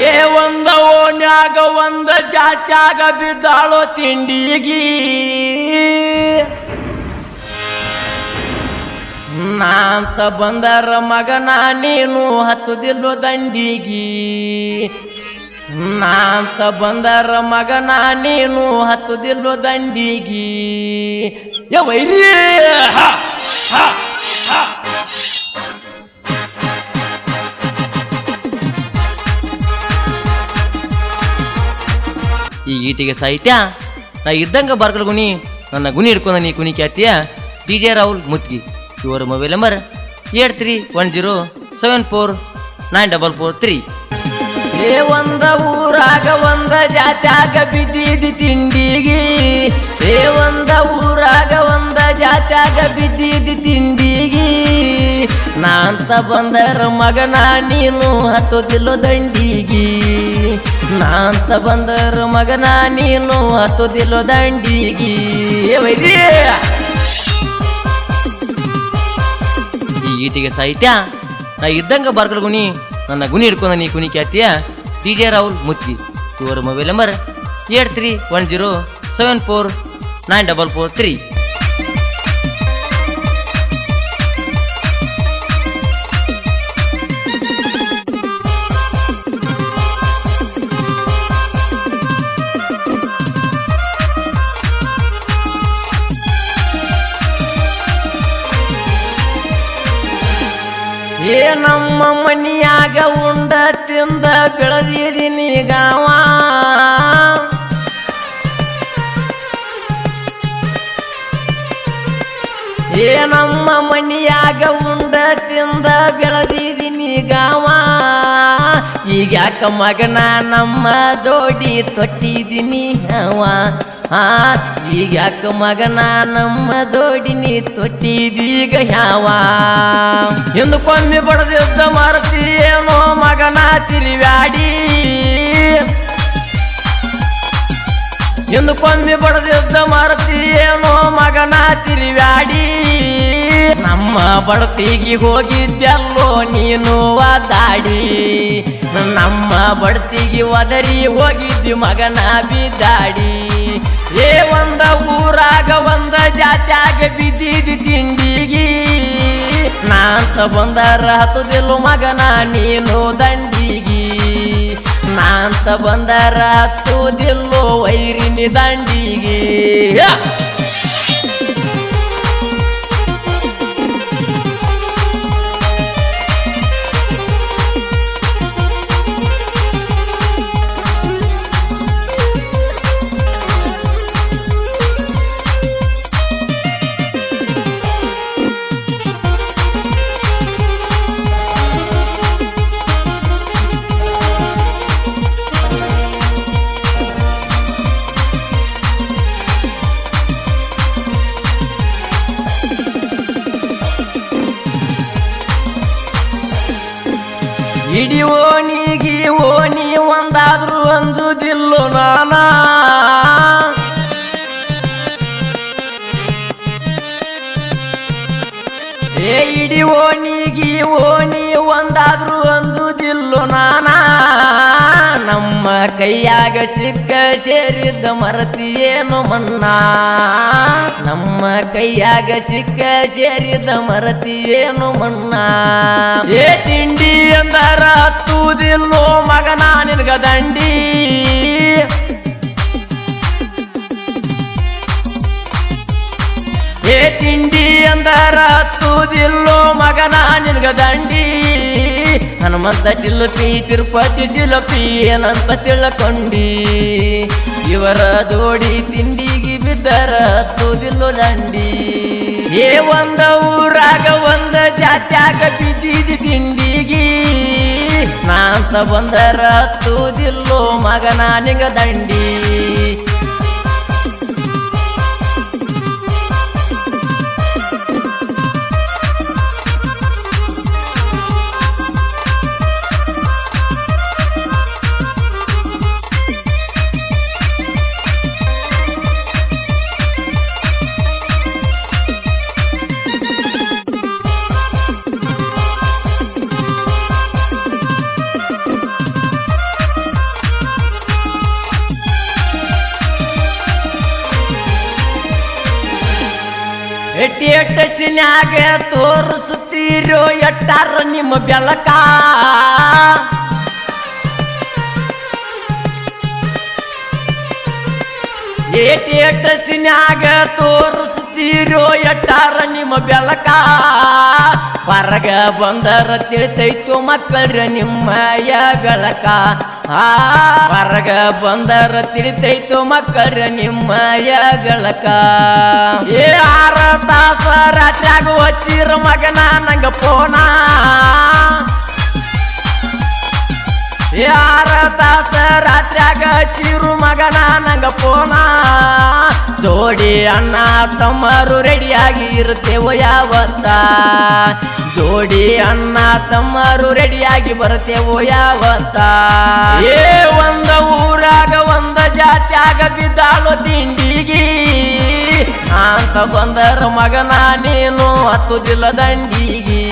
ಏ ಒಂದ ಓನ್ಯಾಗ ಒಂದ ಜಾತ್ಯಾಗ ಬಿದ್ದಾಳೋ ತಿಂಡಿಗಿ. ನಾಂತ ಬಂದರ ಮಗನ ನೀನು ಹತ್ತುದಿಲ್ಲೋ ದಂಡಿಗಿ. ನಾಂತ ಬಂದರ ಮಗನ ನೀನು ಹತ್ತುದಿಲ್ಲೋ ದಂಡಿಗಿ. ಯ ವೈರಿ ಈ ಗೀತೆಗೆ ಸಾಹಿತ್ಯ. ನಾ ಇದ್ದಂಗ ಬಾರ್ಕಲ್ ಗುಣಿ, ನನ್ನ ಗುಣಿ ಹಿಡ್ಕೊಂಡ ನೀ ಕುಣಿ ಖ್ಯಾತಿಯ ಡಿ ಜೆ ರಾಹುಲ್ ಮುತ್ಗಿ ಇವರ mobile number eight three one zero seven four nine double four three. ಏ, ಒಂದ ಊರಾಗ ಒಂದ ಜಾತ್ಯಾಗ ಬಿದ್ದಿದಿ ತಿಂಡಿಗೆ. ಏ, ಒಂದ ಊರಾಗ ಒಂದ ಜಾತ್ಯಾಗ ಬಿದ್ದಿದಿ ತಿಂಡಿಗಿ. ನಾಂತ ಬಂದರ ಮಗನ ನೀನು ಹತ್ತೋದಿಲ್ಲೋ ದಂಡಿಗಿ. ನಾಂತ ಬಂದರು ಮಗನ ನೀನು ಹತ್ತೋದಿಲ್ಲೋ ದಂಡಿಗಿ. ಈಟಿಗೆ ಸಾಹಿತ್ಯ, ನಾ ಇದ್ದಂಗ ಬರ್ಕಲ್ ಗುಣಿ, ನನ್ನ ಗುಣಿ ಹಿಡ್ಕೊಂಡ ನೀ ಕುಣಿ ಖ್ಯಾತಿಯ ಡಿ ಜೆ ರಾಹುಲ್ ಮುತ್ತಿ. ಇವರ mobile number eight three one zero seven four nine double four three. ನಮ್ಮ ಮನಿಯಾಗ ಉಂಡ ತಿಂದ ಬೆಳೆದಿದ್ದೀನಿ ಗಾವ. ಏ ನಮ್ಮ ಮನಿಯಾಗ ಉಂಡ ತಿಂದ ಬೆಳೆದಿದ್ದೀನಿ ಗಾವ. ಈಗ ಯಾಕ ಮಗನ ನಮ್ಮ ಜೋಡಿ ತೊಟ್ಟಿದ್ದೀನಿ ಹವ. ಈಗ ಯಾಕ ಮಗನ ನಮ್ಮ ಜೋಡಿನಿ ತೊಟ್ಟಿದೀಗ ಯಾವ ಹಿಂದಕ್ಕೊಮ್ಮೆ ಯುದ್ಧ ಏನೋ ಮಗನ ತಿರಿವ್ಯಾಡಿ ಹಿಂದಕ್ಕೊಮ್ಮೆ ಯುದ್ಧ ಏನೋ ಮಗನ ತಿರಿವ್ಯಾಡಿ ನಮ್ಮ ಬಡತಿಗೆ ಹೋಗಿದ್ದೆಲ್ಲೋ ನೀನು ವಾದಾಡಿ ನಮ್ಮ ಬಡತಿಗೆ ಒದರಿ ಹೋಗಿದ್ದಿ ಮಗನ ಬಿದ್ದಾಡಿ. ಏ, ಒಂದ ಊರಾಗ, ಒಂದ ಜಾತ್ಯಾಗ ಬಿದ್ದಿದ್ದು ತಿಂಡಿಗಿ. ನಾಂತ ಬಂದಾರ ಹತ್ತದಿಲ್ಲ ಮಗನ ನೀನು ದಂಡಿಗಿ. ನಾಂತ ಬಂದಾರ ಹತ್ತುದಿಲ್ಲೋ ವೈರಿನಿ ದಂಡಿಗಿ. ಅಂಜುದಿಲ್ಲೋ ನಾನ? ಏ ಇಡಿ ಓಣಿಗಿ ಓಣಿ ಒಂದಾದ್ರೂ ಅಂಜುದಿಲ್ಲೋ ನಾನ? ನಮ್ಮ ಕೈಯಾಗ ಸಿಕ್ಕ ಸೇರಿದ್ದ ಮರತಿಯೇನು ಮನ್ನ? ನಮ್ಮ ಕೈಯಾಗ ಸಿಕ್ಕ ಸೇರಿದ್ದ ಮರತಿಯೇನು ಮನ್ನ? ಏ ತಿಂಡಿ ಅಂದರ ಹತ್ತುವುದಿಲ್ಲೋ ಮಗನ ನಿನಗ ದಂಡಿ? ಏ ತಿಂಡಿ ಅಂದರ ಹತ್ತುವುದಿಲ್ಲೋ ಮಗನ ನಿನಗ ದಂಡಿ? ಹನುಮಂತ ಶಿಲ್ಪಿ ತಿರುಪತಿ ಶಿಲ್ಪಿ ಏನಂತ ತಿಳ್ಕೊಂಡಿ. ಇವರ ಜೋಡಿ ತಿಂಡಿಗೆ ಬಿದ್ದರ ತೂದಿಲ್ಲು ದಂಡಿ ಏ ಒಂದ ಊರಾಗ ಒಂದ ಜಾತ್ಯಾಗ ಬಿದ್ದಿದ್ದು ತಿಂಡಿಗಿ. ನಾಂತ ಬಂದರ ಹತ್ತುವುದಿಲ್ಲೋ ಮಗನ ನಿಂಗ ದಂಡಿ ಸ್ಟೇಟಸ್ನ್ಯಾಗ ತೋರಿಸುತ್ತೀರೋ ಎಟ್ಟಾರ ನಿಮ್ಮ ಬೆಳಕ? ಏಟೇಟಸ್ನ್ಯಾಗ ತೋರಿಸುತ್ತೀರೋ ಎಟ್ಟಾರ ನಿಮ್ಮ ಬೆಳಕ? ಹೊರಗ ಬಂದರ ತಿಳಿತೈತು ಮಕ್ಕಳ ನಿಮ್ಮಯ ಬೆಳಕ? ಹೊರಗ ಬಂದರ ತಿಳಿತೈತು ಮಕ್ಕಳ ನಿಮ್ಮ ಬೆಳಕ ಏ, ಆರ ತಾಸ ರಾತ್ರಿಯಾಗ ಹಚ್ಚಿರ ಮಗನ, ನಂಗ ಪೋನ. ಯಾರ ತಾಸ ರಾತ್ರಿಯಾಗ ಹಚ್ಚಿರು ಮಗನ, ನಂಗ ಪೋನ. ಜೋಡಿ ಅಣ್ಣ ತಮ್ಮರು ರೆಡಿಯಾಗಿ ಇರ್ತೇವ ಯಾವತ್ತ? ಜೋಡಿ ಅಣ್ಣ ತಮ್ಮರು ರೆಡಿಯಾಗಿ ಬರ್ತೇವೋ ಯಾವತ್ತ? ಏ ಒಂದ ಊರಾಗ ಒಂದ ಜಾತ್ಯಾಗ ಬಿದ್ದಾಳು ತಿಂಡಿಗಿ. ಅಂತ ಬಂದರ ಮಗನ ನೀನು ಹತ್ತುದಿಲ್ಲ ದಂಡಿಗಿ.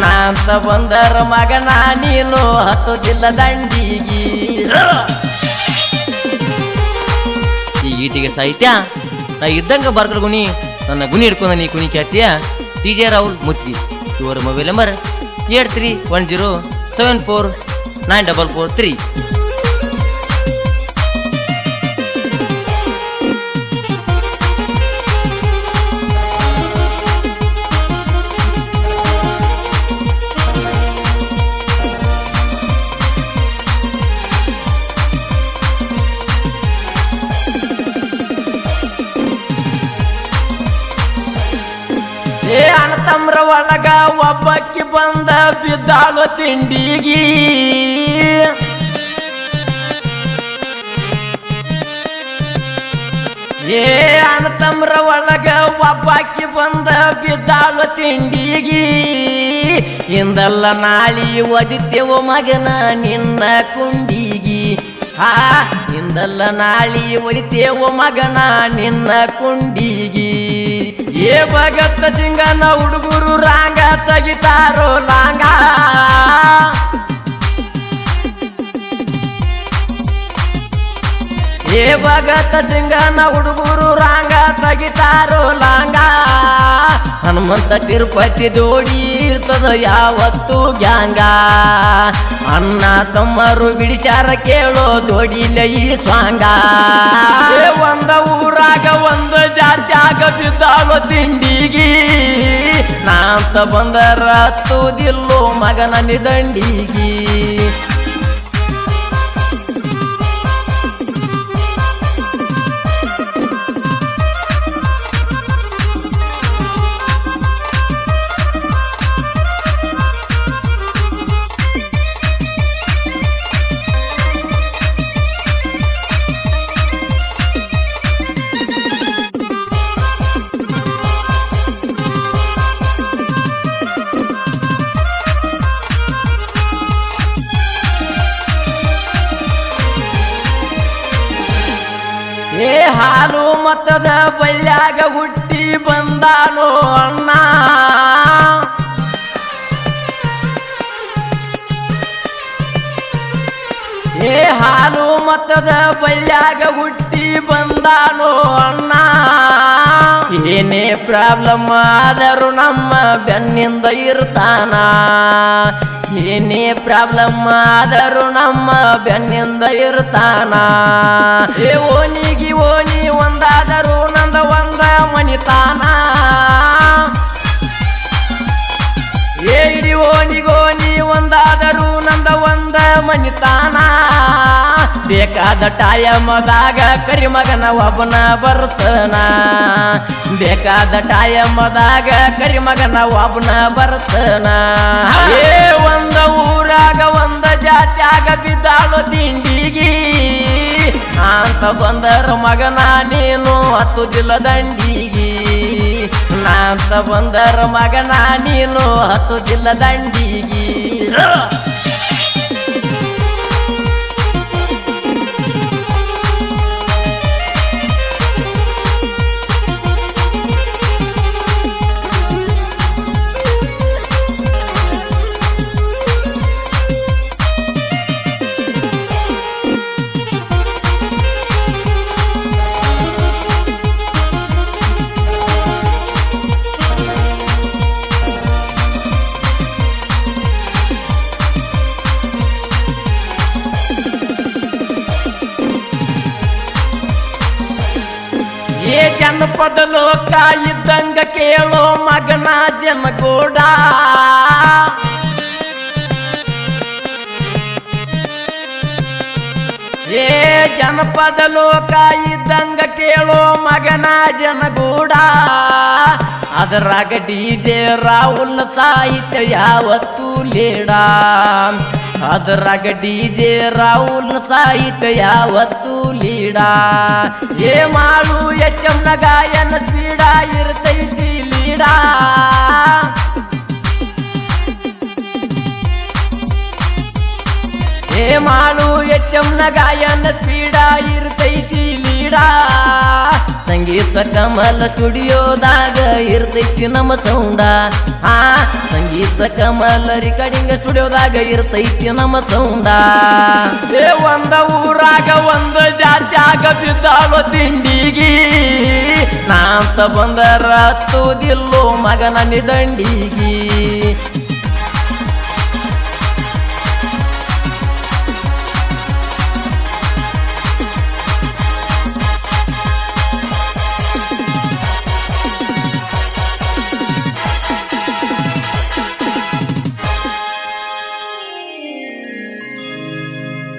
ನಾಂತ ಬಂದರ ಮಗನ ನೀನು ಹತ್ತುದಿಲ್ಲ ದಂಡಿಗಿ. ಈ ಸಾಹಿತ್ಯ ನಾ ಇದ್ದಂಗ ಬರ್ಕಲ್ ಗುಣಿ ನನ್ನ ಗುಣಿ ಹಿಡ್ಕೊಂಡ ನೀ ಕುಣಿ ಖ್ಯಾತಿಯ ಡಿ ಜೆ ರಾಹುಲ್ ಮುತ್ತಿ ಇವರ mobile number eight three one zero seven four nine double four three. ಬಂದ ಬಿದ್ದಾಳು ತಿಂಡಿಗಿ. ಏ ಅಣ್ಣತಮ್ರ ಒಳಗ ಒಬ್ಬಾಕಿ ಬಂದ ಬಿದ್ದಾಳು ತಿಂಡಿಗಿ. ಇಂದಲ್ಲ ನಾಳಿ ಒದಿತೇವ ಮಗನ ನಿನ್ನ ಕುಂಡಿಗಿ. ಆ ಇಂದಲ್ಲ ನಾಳಿ ಒದಿತೇವ ಮಗನ ನಿನ್ನ ಕುಂಡಿಗಿ. ಏ ಭಗತ್ತ ಸಿಂಗನ ಹುಡುಗರು ರಾಂಗ ತೆಗಿತಾರೋ ಲಾಂಗ. ಏ ಭಗತ್ ಸಿಂಗನ ಹುಡುಗರು ರಾಂಗ ತೆಗಿತಾರೋ ಲಾಂಗ. ಹನುಮಂತ ತಿರುಪತಿ ಜೋಡಿ ಇರ್ತದ ಯಾವತ್ತು ಗ್ಯಾಂಗ. ಅಣ್ಣ ತಮ್ಮರು ಬಿಡಿಸಾರ ಕೇಳೋ ಜೋಡಿಲ ಈ ಸ್ವಾಂಗ. ಒಂದ ಊರಾಗ ಬಿದ್ದಾಳೋ ತಿಂಡಿಗಿ. ನಾಂತ ಬಂದರ ತೂದಿಲ್ಲೋ ಮಗನ ನಿದಂಡಿಗಿ. ಹಾಲು ಮತ್ತದ ಬಳ್ಳ್ಯಾಗ ಹುಟ್ಟಿ ಬಂದಾನೋ ಅಣ್ಣ. ಏ ಹಾಲು ಮತದ ಬಳ್ಯಾಗ ಹುಟ್ಟಿ ಬಂದಾನೋ ಅಣ್ಣ. ಏನೇ ಪ್ರಾಬ್ಲಮ್ ಆದರೂ ನಮ್ಮ ಬೆನ್ನಿಂದ ಇರ್ತಾನ. ಏನೇ ಪ್ರಾಬ್ಲಮ್ ಆದರೂ ನಮ್ಮ ಬೆನ್ನಿಂದ ಇರ್ತಾನ ಏ ಓನಿಗಿ ಓನಿ ಒಂದಾದರೂ ನಂದ ಒಂದ ಮನಿತಾನ. ಏ, ಇಡಿ ಓನಿಗೋನಿ ಒಂದಾದರೂ ನಂದ ಒಂದ ಮನಿತಾನ. ಬೇಕಾದ ಟಾಯಮದಾಗ ಕರಿಮಗನ ಒಬ್ಬನ ಬರ್ತನ ಬೇಕಾದ ಟಾಯಮದಾಗ ಕರಿಮಗನ ಒಬ್ಬನ ಬರ್ತನ ಏ, ಒಂದ ಊರಾಗ ಒಂದ ಜಾತ್ಯಾಗ ಬಿದ್ದಾಳು ತಿಂಡಿಗಿ. ಅಂತ ಬಂದರ ಮಗನ ನೀನು ಹತ್ತುದಿಲ್ಲ ದಂಡಿಗಿ. ನಾಂತ ಬಂದರ ಮಗನ ನೀನು ಹತ್ತುದಿಲ್ಲ ದಂಡಿಗಿ. Yeah! ಜನಪದ ಲೋಕ ಇದ್ದಂಗ ಕೇಳೋ ಮಗನ ಜನಗೂಡ ಏ ಜನಪದ ಲೋಕ ಇದ್ದಂಗ ಕೇಳೋ ಮಗನ ಜನಗೂಡ ಅದರಾಗ ಡಿ ಜೆ ರಾಹುಲ್ ಸಾಹಿತ್ಯ ಯಾವತ್ತೂ ಲೇಡ. ಅದರಾಗ ಡಿ ಜೆ ರಾಹುಲ್ ಸಾಹಿತ್ಯ ಯಾವತ್ತು ಲೀಡ. ಏ ಮಾಡು ಎಚ್ಚಮ್ನ ಗಾಯನ ಸ್ಪೀಡ ಇರ್ತೈತಿ ಲೀಡಾ. ಏ ಮಾಡು ಎಚ್ಚಮ್ನ ಗಾಯನ ಸ್ಪೀಡ ಇರ್ತೈತಿ ಸಂಗೀತ ಕಮಲ ಸ್ಟುಡಿಯೋದಾಗ ಇರ್ತೈತಿ ನಮ್ಮ ಸೌಂಡ. ಆ, ಸಂಗೀತ ಕಮಲ ರಿಕಾರ್ಡಿಂಗ್ ಸ್ಟುಡಿಯೋದಾಗ ಇರ್ತೈತಿ ನಮ್ಮ ಸೌಂಡ. ಏ, ಒಂದ ಊರಾಗ ಒಂದ ಜಾತ್ಯಾಗ ಬಿದ್ದಾಳೋ ತಿಂಡಿಗಿ. ನಾಂತ ಬಂದರ ಹತ್ತುದಿಲ್ಲೋ ಮಗನ ನಿದಂಡಿಗಿ.